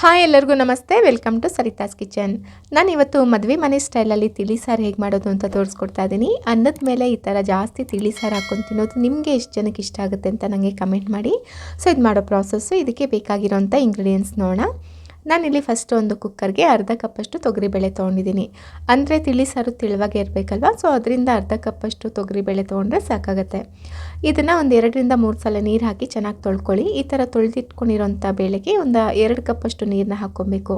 Hi ಎಲ್ಲರಿಗೂ ನಮಸ್ತೆ. Welcome to Saritha's kitchen. ನಾನು ಇವತ್ತು ಮದುವೆ ಮನೆ ಸ್ಟೈಲಲ್ಲಿ ತಿಳಿ ಸಾರು ಹೇಗೆ ಮಾಡೋದು ಅಂತ ತೋರಿಸ್ಕೊಡ್ತಾ ಇದ್ದೀನಿ ಅನ್ನದ ಮೇಲೆ ಈ ಥರ ಜಾಸ್ತಿ ತಿಳಿ ಸಾರು ತಿನ್ನೋದು ನಿಮಗೆ ಎಷ್ಟು ಜನಕ್ಕೆ ಇಷ್ಟ ಆಗುತ್ತೆ ಅಂತ ನನಗೆ ಕಮೆಂಟ್ ಮಾಡಿ. ಸೊ ಇದು ಮಾಡೋ ಪ್ರಾಸೆಸ್ಸು ಇದಕ್ಕೆ ಬೇಕಾಗಿರೋಂಥ ಇಂಗ್ರೀಡಿಯೆಂಟ್ಸ್ ನೋಡೋಣ. ನಾನಿಲ್ಲಿ ಫಸ್ಟ್ ಒಂದು ಕುಕ್ಕರ್ಗೆ ಅರ್ಧ ಕಪ್ಪಷ್ಟು ತೊಗರಿಬೇಳೆ ತೊಗೊಂಡಿದ್ದೀನಿ. ಅಂದರೆ ತಿಳಿ ಸಾರು ತಿಳುವಾಗೆ ಇರಬೇಕಲ್ವ? ಸೊ ಅದರಿಂದ ಅರ್ಧ ಕಪ್ಪಷ್ಟು ತೊಗರಿಬೇಳೆ ತೊಗೊಂಡ್ರೆ ಸಾಕಾಗುತ್ತೆ. ಇದನ್ನು ಒಂದು ಎರಡರಿಂದ ಮೂರು ಸಲ ನೀರು ಹಾಕಿ ಚೆನ್ನಾಗಿ ತೊಳ್ಕೊಳ್ಳಿ. ಈ ಥರ ತೊಳೆದಿಟ್ಕೊಂಡಿರೋಂಥ ಬೇಳೆಗೆ ಒಂದು ಎರಡು ಕಪ್ಪಷ್ಟು ನೀರನ್ನ ಹಾಕ್ಕೊಬೇಕು.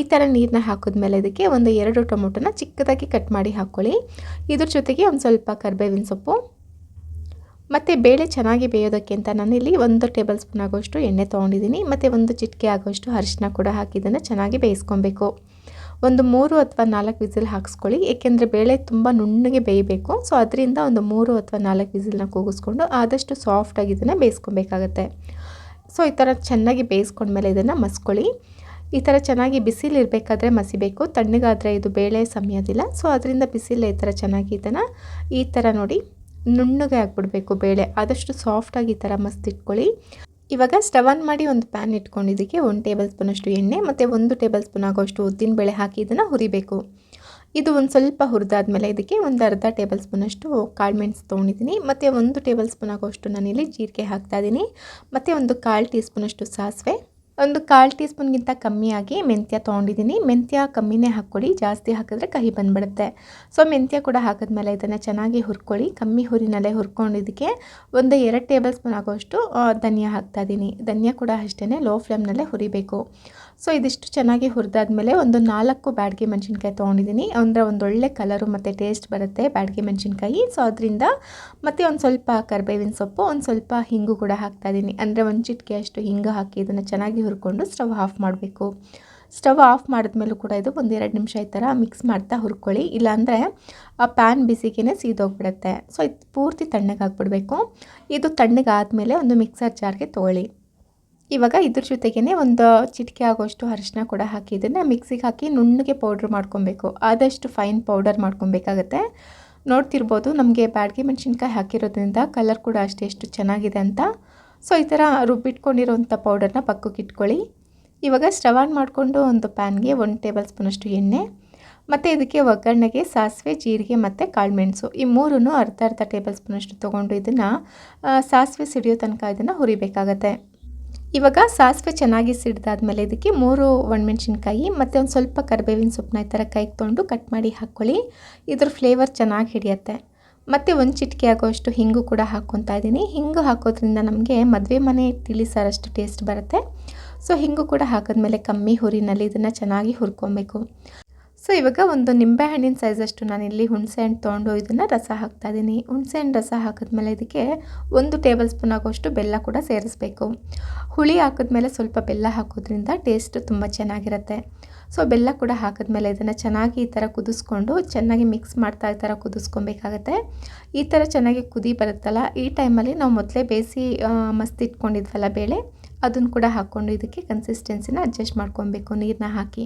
ಈ ಥರ ನೀರನ್ನ ಹಾಕಿದ್ಮೇಲೆ ಇದಕ್ಕೆ ಒಂದು ಎರಡು ಟೊಮೊಟೊನ ಚಿಕ್ಕದಾಗಿ ಕಟ್ ಮಾಡಿ ಹಾಕ್ಕೊಳ್ಳಿ ಇದ್ರ ಜೊತೆಗೆ ಒಂದು ಸ್ವಲ್ಪ ಕರ್ಬೇವಿನ ಸೊಪ್ಪು ಮತ್ತು ಬೇಳೆ ಚೆನ್ನಾಗಿ ಬೇಯೋದಕ್ಕೆ ಅಂತ ನಾನಿಲ್ಲಿ ಒಂದು ಟೇಬಲ್ ಸ್ಪೂನ್ ಆಗೋಷ್ಟು ಎಣ್ಣೆ ತೊಗೊಂಡಿದ್ದೀನಿ, ಮತ್ತು ಒಂದು ಚಿಟಿಕೆ ಆಗೋಷ್ಟು ಅರಿಶಿನ ಕೂಡ ಹಾಕಿದ್ದನ್ನು ಚೆನ್ನಾಗಿ ಬೇಯಿಸ್ಕೊಬೇಕು. ಒಂದು ಮೂರು ಅಥವಾ ನಾಲ್ಕು ವಿಸಿಲ್ ಹಾಕ್ಸ್ಕೊಳ್ಳಿ, ಏಕೆಂದರೆ ಬೇಳೆ ತುಂಬ ನುಣ್ಣಗೆ ಬೇಯಬೇಕು, ಸೊ ಅದರಿಂದ ಒಂದು ಮೂರು ಅಥವಾ ನಾಲ್ಕು ವಿಸಿಲ್ನ ಕೂಗಿಸ್ಕೊಂಡು ಆದಷ್ಟು ಸಾಫ್ಟಾಗಿ ಇದನ್ನು ಬೇಯಿಸ್ಕೊಬೇಕಾಗತ್ತೆ. ಸೊ ಈ ಥರ ಚೆನ್ನಾಗಿ ಬೇಯಿಸ್ಕೊಂಡ್ಮೇಲೆ ಇದನ್ನು ಮಸ್ಕೊಳ್ಳಿ. ಈ ಥರ ಚೆನ್ನಾಗಿ ಬಿಸಿಲಿರಬೇಕಾದ್ರೆ ಮಸಿಬೇಕು, ತಣ್ಣಗಾದರೆ ಇದು ಬೇಳೆ ಸಮಯದಿಲ್ಲ, ಸೊ ಅದರಿಂದ ಬಿಸಿಲೇ ಈ ಥರ ಚೆನ್ನಾಗಿ ಇದನ್ನು ಈ ಥರ ನೋಡಿ ನುಣ್ಣಗೆ ಆಗಿಬಿಡಬೇಕು ಬೇಳೆ. ಆದಷ್ಟು ಸಾಫ್ಟಾಗಿ ಈ ಥರ ಮಸ್ತ್ ಇಟ್ಕೊಳ್ಳಿ. ಇವಾಗ ಸ್ಟವ್ ಆನ್ ಮಾಡಿ ಒಂದು ಪ್ಯಾನ್ ಇಟ್ಕೊಂಡಿದ್ದಕ್ಕೆ ಒಂದು ಟೇಬಲ್ ಸ್ಪೂನಷ್ಟು ಎಣ್ಣೆ ಮತ್ತು ಒಂದು ಟೇಬಲ್ ಸ್ಪೂನ್ ಆಗೋಷ್ಟು ಉದ್ದಿನ ಬೇಳೆ ಹಾಕಿ ಇದನ್ನು ಹುರಿಬೇಕು. ಇದು ಒಂದು ಸ್ವಲ್ಪ ಹುರಿದಾದ್ಮೇಲೆ ಇದಕ್ಕೆ ಒಂದು ಅರ್ಧ ಟೇಬಲ್ ಸ್ಪೂನಷ್ಟು ಕಾಳು ಮೆಣಸು ತೊಗೊಂಡಿದ್ದೀನಿ. ಮತ್ತು ಒಂದು ಟೇಬಲ್ ಸ್ಪೂನ್ ಆಗೋಷ್ಟು ನಾನಿಲ್ಲಿ ಜೀರಿಗೆ ಹಾಕ್ತಾಯಿದ್ದೀನಿ ಮತ್ತು ಒಂದು ಕಾಲು ಟೀ ಸ್ಪೂನಷ್ಟು ಸಾಸಿವೆ. ಒಂದು ಕಾಲು ಟೀ ಸ್ಪೂನ್ಗಿಂತ ಕಮ್ಮಿಯಾಗಿ ಮೆಂತ್ಯ ತೊಗೊಂಡಿದ್ದೀನಿ. ಮೆಂತ್ಯ ಕಮ್ಮಿನೇ ಹಾಕ್ಕೊಳ್ಳಿ, ಜಾಸ್ತಿ ಹಾಕಿದ್ರೆ ಕಹಿ ಬಂದ್ಬಿಡುತ್ತೆ. ಸೊ ಮೆಂತ್ಯ ಕೂಡ ಹಾಕಿದ್ಮೇಲೆ ಇದನ್ನು ಚೆನ್ನಾಗಿ ಹುರ್ಕೊಳ್ಳಿ. ಕಮ್ಮಿ ಹುರಿನಲ್ಲೇ ಹುರ್ಕೊಂಡಿದ್ದಕ್ಕೆ ಒಂದು ಎರಡು ಟೇಬಲ್ ಸ್ಪೂನ್ ಆಗೋಷ್ಟು ಧನಿಯಾ ಹಾಕ್ತಾಯಿದ್ದೀನಿ ಧನಿಯಾ ಕೂಡ ಅಷ್ಟೇ ಲೋ ಫ್ಲೇಮ್ನಲ್ಲೇ ಹುರಿಬೇಕು. ಸೊ ಇದಿಷ್ಟು ಚೆನ್ನಾಗಿ ಹುರಿದಾದ್ಮೇಲೆ ಒಂದು ನಾಲ್ಕು ಬ್ಯಾಡ್ಗೆ ಮೆಣಸಿನ್ಕಾಯಿ ತೊಗೊಂಡಿದ್ದೀನಿ. ಅಂದರೆ ಒಂದು ಒಳ್ಳೆ ಕಲರು ಮತ್ತು ಟೇಸ್ಟ್ ಬರುತ್ತೆ ಬ್ಯಾಡ್ಗೆ ಮೆಣಸಿನ್ಕಾಯಿ. ಸೊ ಅದರಿಂದ ಮತ್ತು ಒಂದು ಸ್ವಲ್ಪ ಕರ್ಬೇವಿನ ಸೊಪ್ಪು, ಒಂದು ಸ್ವಲ್ಪ ಹಿಂಗು ಕೂಡ ಹಾಕ್ತಾಯಿದ್ದೀನಿ ಅಂದರೆ ಒಂದು ಚಿಟಿಕೆ ಅಷ್ಟು ಹಿಂಗು ಹಾಕಿ ಇದನ್ನು ಚೆನ್ನಾಗಿ ಹುರ್ಕೊಂಡು ಸ್ಟವ್ ಆಫ್ ಮಾಡಬೇಕು. ಸ್ಟವ್ ಆಫ್ ಮಾಡಿದ್ಮೇಲೂ ಕೂಡ ಇದು ಒಂದೆರಡು ನಿಮಿಷ ಈ ಥರ ಮಿಕ್ಸ್ ಮಾಡ್ತಾ ಹುರ್ಕೊಳ್ಳಿ. ಇಲ್ಲಾಂದರೆ ಆ ಪ್ಯಾನ್ ಬಿಸಿಗೆ ಸೀದೋಗ್ಬಿಡುತ್ತೆ. ಸೊ ಇದು ಪೂರ್ತಿ ತಣ್ಣಗಾಗ್ಬಿಡಬೇಕು. ಇದು ತಣ್ಣಗಾದಮೇಲೆ ಒಂದು ಮಿಕ್ಸರ್ ಜಾರ್ಗೆ ತೊಗೊಳ್ಳಿ. ಇವಾಗ ಇದ್ರ ಜೊತೆಗೇ ಒಂದು ಚಿಟಿಕೆ ಆಗೋಷ್ಟು ಅರಿಶಿನ ಕೂಡ ಹಾಕಿ ಇದನ್ನು ಮಿಕ್ಸಿಗೆ ಹಾಕಿ ನುಣ್ಣಗೆ ಪೌಡ್ರ್ ಮಾಡ್ಕೊಬೇಕು. ಆದಷ್ಟು ಫೈನ್ ಪೌಡರ್ ಮಾಡ್ಕೊಬೇಕಾಗತ್ತೆ. ನೋಡ್ತಿರ್ಬೋದು ನಮಗೆ ಬ್ಯಾಡ್ಗೆ ಮೆಣಸಿನ್ಕಾಯಿ ಹಾಕಿರೋದ್ರಿಂದ ಕಲರ್ ಕೂಡ ಅಷ್ಟೇ ಎಷ್ಟು ಚೆನ್ನಾಗಿದೆ ಅಂತ. ಸೊ ಈ ಥರ ರುಬ್ಬಿಟ್ಕೊಂಡಿರೋಂಥ ಪೌಡರ್ನ ಪಕ್ಕಕ್ಕೆ ಇಟ್ಕೊಳ್ಳಿ. ಇವಾಗ ಸ್ಟವ್ ಆನ್ ಮಾಡಿಕೊಂಡು ಒಂದು ಪ್ಯಾನ್ಗೆ ಒಂದು ಟೇಬಲ್ ಸ್ಪೂನಷ್ಟು ಎಣ್ಣೆ, ಮತ್ತು ಇದಕ್ಕೆ ಒಗ್ಗರಣೆಗೆ ಸಾಸಿವೆ, ಜೀರಿಗೆ ಮತ್ತು ಕಾಳುಮೆಣಸು ಈ ಮೂರನ್ನು ಅರ್ಧ ಅರ್ಧ ಟೇಬಲ್ ಸ್ಪೂನಷ್ಟು ತೊಗೊಂಡು ಇದನ್ನು ಸಾಸಿವೆ ಸಿಡಿಯೋ ತನಕ ಇದನ್ನು ಹುರಿಬೇಕಾಗತ್ತೆ. ಇವಾಗ ಸಾಸಿವೆ ಚೆನ್ನಾಗಿ ಸಿಡ್ದಾದ್ಮೇಲೆ ಇದಕ್ಕೆ ಮೂರು ಒಣಮೆಣ್ಸಿನ್ಕಾಯಿ ಮತ್ತು ಒಂದು ಸ್ವಲ್ಪ ಕರಿಬೇವಿನ ಸೊಪ್ಪನ್ನ ಈ ಥರ ಕೈಗೆ ತೊಗೊಂಡು ಕಟ್ ಮಾಡಿ ಹಾಕ್ಕೊಳ್ಳಿ ಇದ್ರ ಫ್ಲೇವರ್ ಚೆನ್ನಾಗಿ ಹಿಡಿಯತ್ತೆ. ಮತ್ತು ಒಂದು ಚಿಟಿಕೆ ಆಗೋಷ್ಟು ಹಿಂಗು ಕೂಡ ಹಾಕ್ಕೊತಾ ಇದ್ದೀನಿ ಹಿಂಗು ಹಾಕೋದ್ರಿಂದ ನಮಗೆ ಮದುವೆ ಮನೆ ತಿಳಿ ಸಾರಷ್ಟು ಟೇಸ್ಟ್ ಬರುತ್ತೆ. ಸೊ ಹಿಂಗು ಕೂಡ ಹಾಕಿದ್ಮೇಲೆ ಕಮ್ಮಿ ಹುರಿನಲ್ಲಿ ಇದನ್ನು ಚೆನ್ನಾಗಿ ಹುರ್ಕೊಬೇಕು. ಸೊ ಇವಾಗ ಒಂದು ನಿಂಬೆಹಣ್ಣಿನ ಸೈಜಷ್ಟು ನಾನಿಲ್ಲಿ ಹುಣಸೆ ಹಣ್ಣು ತೊಗೊಂಡು ಇದನ್ನು ರಸ ಹಾಕ್ತಾಯಿದ್ದೀನಿ ಹುಣಸೆ ಹಣ್ಣು ರಸ ಹಾಕಿದ್ಮೇಲೆ ಇದಕ್ಕೆ ಒಂದು ಟೇಬಲ್ ಸ್ಪೂನ್ ಆಗೋಷ್ಟು ಬೆಲ್ಲ ಕೂಡ ಸೇರಿಸ್ಬೇಕು. ಹುಳಿ ಹಾಕಿದ್ಮೇಲೆ ಸ್ವಲ್ಪ ಬೆಲ್ಲ ಹಾಕೋದ್ರಿಂದ ಟೇಸ್ಟ್ ತುಂಬ ಚೆನ್ನಾಗಿರುತ್ತೆ. ಸೊ ಬೆಲ್ಲ ಕೂಡ ಹಾಕಿದ್ಮೇಲೆ ಇದನ್ನು ಚೆನ್ನಾಗಿ ಈ ಥರ ಕುದಿಸ್ಕೊಂಡು ಚೆನ್ನಾಗಿ ಮಿಕ್ಸ್ ಮಾಡ್ತಾ ಈ ಥರ ಕುದಿಸ್ಕೊಬೇಕಾಗತ್ತೆ. ಈ ಥರ ಚೆನ್ನಾಗಿ ಕುದಿ ಬರುತ್ತಲ್ಲ, ಈ ಟೈಮಲ್ಲಿ ನಾವು ಮೊದಲೇ ಬೇಯಿಸಿ ಮಸ್ತ್ ಇಟ್ಕೊಂಡಿದ್ವಲ್ಲ ಬೇಳೆ, ಅದನ್ನು ಕೂಡ ಹಾಕ್ಕೊಂಡು ಇದಕ್ಕೆ ಕನ್ಸಿಸ್ಟೆನ್ಸಿನ ಅಡ್ಜಸ್ಟ್ ಮಾಡ್ಕೊಬೇಕು ನೀರನ್ನ ಹಾಕಿ.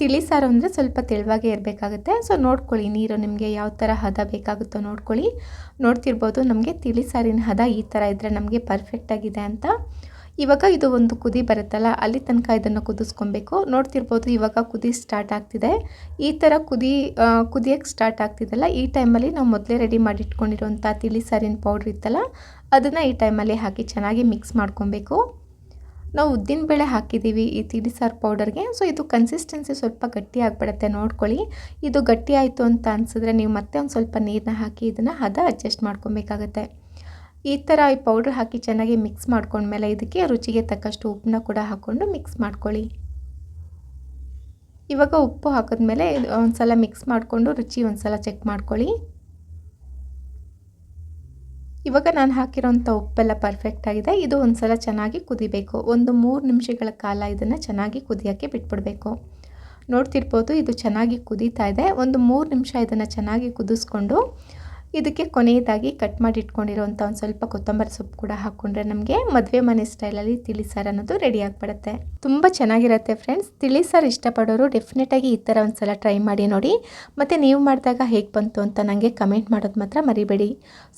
ತಿಳಿ ಸಾರು ಅಂದರೆ ಸ್ವಲ್ಪ ತೆಳುವಾಗೇ ಇರಬೇಕಾಗುತ್ತೆ. ಸೊ ನೋಡ್ಕೊಳ್ಳಿ, ನೀರು ನಿಮಗೆ ಯಾವ ಥರ ಹದ ಬೇಕಾಗುತ್ತೋ ನೋಡ್ಕೊಳ್ಳಿ. ನೋಡ್ತಿರ್ಬೋದು, ನಮಗೆ ತಿಳಿ ಸಾರಿನ ಹದ ಈ ಥರ ಇದ್ದರೆ ನಮಗೆ ಪರ್ಫೆಕ್ಟಾಗಿದೆ ಅಂತ. ಇವಾಗ ಇದು ಒಂದು ಕುದಿ ಬರುತ್ತಲ್ಲ, ಅಲ್ಲಿ ತನಕ ಇದನ್ನು ಕುದಿಸ್ಕೊಬೇಕು. ನೋಡ್ತಿರ್ಬೋದು, ಇವಾಗ ಕುದಿ ಸ್ಟಾರ್ಟ್ ಆಗ್ತಿದೆ. ಈ ಥರ ಕುದಿ ಕುದಿಯೋಕ್ಕೆ ಸ್ಟಾರ್ಟ್ ಆಗ್ತಿದೆಲ್ಲ, ಈ ಟೈಮಲ್ಲಿ ನಾವು ಮೊದಲೇ ರೆಡಿ ಮಾಡಿ ಇಟ್ಕೊಂಡಿರುವಂಥ ತಿಳಿ ಸಾರಿನ ಪೌಡ್ರ್ ಇತ್ತಲ್ಲ, ಅದನ್ನು ಈ ಟೈಮಲ್ಲಿ ಹಾಕಿ ಚೆನ್ನಾಗಿ ಮಿಕ್ಸ್ ಮಾಡ್ಕೊಬೇಕು. ನಾವು ಉದ್ದಿನ ಬೇಳೆ ಹಾಕಿದ್ದೀವಿ, ಈ ತಿಳಿ ಸಾರು ಪೌಡರ್ಗೆ. ಸೊ ಇದು ಕನ್ಸಿಸ್ಟೆನ್ಸಿ ಸ್ವಲ್ಪ ಗಟ್ಟಿ ಆಗಿಬಿಡುತ್ತೆ, ನೋಡ್ಕೊಳ್ಳಿ. ಇದು ಗಟ್ಟಿ ಆಯಿತು ಅಂತ ಅನಿಸಿದ್ರೆ ನೀವು ಮತ್ತೆ ಒಂದು ಸ್ವಲ್ಪ ನೀರನ್ನ ಹಾಕಿ ಇದನ್ನು ಹದ ಅಡ್ಜಸ್ಟ್ ಮಾಡ್ಕೊಬೇಕಾಗತ್ತೆ. ಈ ಥರ ಈ ಪೌಡ್ರ್ ಹಾಕಿ ಚೆನ್ನಾಗಿ ಮಿಕ್ಸ್ ಮಾಡ್ಕೊಂಡ್ಮೇಲೆ ಇದಕ್ಕೆ ರುಚಿಗೆ ತಕ್ಕಷ್ಟು ಉಪ್ಪನ್ನ ಕೂಡ ಹಾಕ್ಕೊಂಡು ಮಿಕ್ಸ್ ಮಾಡ್ಕೊಳ್ಳಿ. ಇವಾಗ ಉಪ್ಪು ಹಾಕಿದ್ಮೇಲೆ ಒಂದು ಸಲ ಮಿಕ್ಸ್ ಮಾಡಿಕೊಂಡು ರುಚಿ ಒಂದು ಸಲ ಚೆಕ್ ಮಾಡ್ಕೊಳ್ಳಿ. ಇವಾಗ ನಾನು ಹಾಕಿರೋಂಥ ಉಪ್ಪೆಲ್ಲ ಪರ್ಫೆಕ್ಟ್ ಆಗಿದೆ. ಇದು ಒಂದು ಸಲ ಚೆನ್ನಾಗಿ ಕುದಿಬೇಕು. ಒಂದು ಮೂರು ನಿಮಿಷಗಳ ಕಾಲ ಇದನ್ನು ಚೆನ್ನಾಗಿ ಕುದಿಯೋಕ್ಕೆ ಬಿಟ್ಬಿಡಬೇಕು. ನೋಡ್ತಿರ್ಬೋದು ಇದು ಚೆನ್ನಾಗಿ ಕುದೀತಾ ಇದೆ. ಒಂದು ಮೂರು ನಿಮಿಷ ಇದನ್ನು ಚೆನ್ನಾಗಿ ಕುದಿಸ್ಕೊಂಡು ಇದಕ್ಕೆ ಕೊನೆಯದಾಗಿ ಕಟ್ ಮಾಡಿ ಇಟ್ಕೊಂಡಿರೋಂಥ ಒಂದು ಸ್ವಲ್ಪ ಕೊತ್ತಂಬರಿ ಸೊಪ್ಪು ಕೂಡ ಹಾಕ್ಕೊಂಡ್ರೆ ನಮಗೆ ಮದುವೆ ಮನೆ ಸ್ಟೈಲಲ್ಲಿ ತಿಳಿ ಸಾರು ಅನ್ನೋದು ರೆಡಿ ಆಗಿಬಿಡುತ್ತೆ. ತುಂಬ ಚೆನ್ನಾಗಿರುತ್ತೆ ಫ್ರೆಂಡ್ಸ್ ತಿಳಿ ಸಾರು ಇಷ್ಟಪಡೋರು ಡೆಫಿನೆಟಾಗಿ ಈ ಥರ ಒಂದು ಸಲ ಟ್ರೈ ಮಾಡಿ ನೋಡಿ. ಮತ್ತು ನೀವು ಮಾಡಿದಾಗ ಹೇಗೆ ಬಂತು ಅಂತ ನನಗೆ ಕಮೆಂಟ್ ಮಾಡೋದು ಮಾತ್ರ ಮರಿಬೇಡಿ.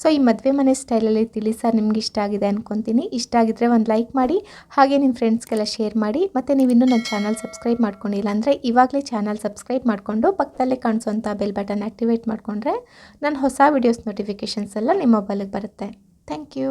ಸೊ ಈ ಮದುವೆ ಮನೆ ಸ್ಟೈಲಲ್ಲಿ ತಿಳಿ ಸಾರು ನಿಮ್ಗೆ ಇಷ್ಟ ಆಗಿದೆ ಅನ್ಕೊತೀನಿ. ಇಷ್ಟ ಆಗಿದ್ರೆ ಒಂದು ಲೈಕ್ ಮಾಡಿ, ಹಾಗೆ ನಿಮ್ಮ ಫ್ರೆಂಡ್ಸ್ಗೆಲ್ಲ ಶೇರ್ ಮಾಡಿ. ಮತ್ತು ನೀವು ಇನ್ನೂ ನನ್ನ ಚಾನಲ್ ಸಬ್ಸ್ಕ್ರೈಬ್ ಮಾಡ್ಕೊಂಡಿಲ್ಲ ಅಂದರೆ ಇವಾಗಲೇ ಚಾನಲ್ ಸಬ್ಸ್ಕ್ರೈಬ್ ಮಾಡಿಕೊಂಡು ಪಕ್ಕದಲ್ಲೇ ಕಾಣಿಸೋಂಥ ಬೆಲ್ ಬಟನ್ ಆಕ್ಟಿವೇಟ್ ಮಾಡಿಕೊಂಡ್ರೆ ನಾನು ಹೊಸ ವಿಡಿಯೋಸ್ ನೋಟಿಫಿಕೇಷನ್ಸ್ ಎಲ್ಲ ನಿಮ್ಮ ಮೊಬೈಲಿಗೆ ಬರುತ್ತೆ. Thank you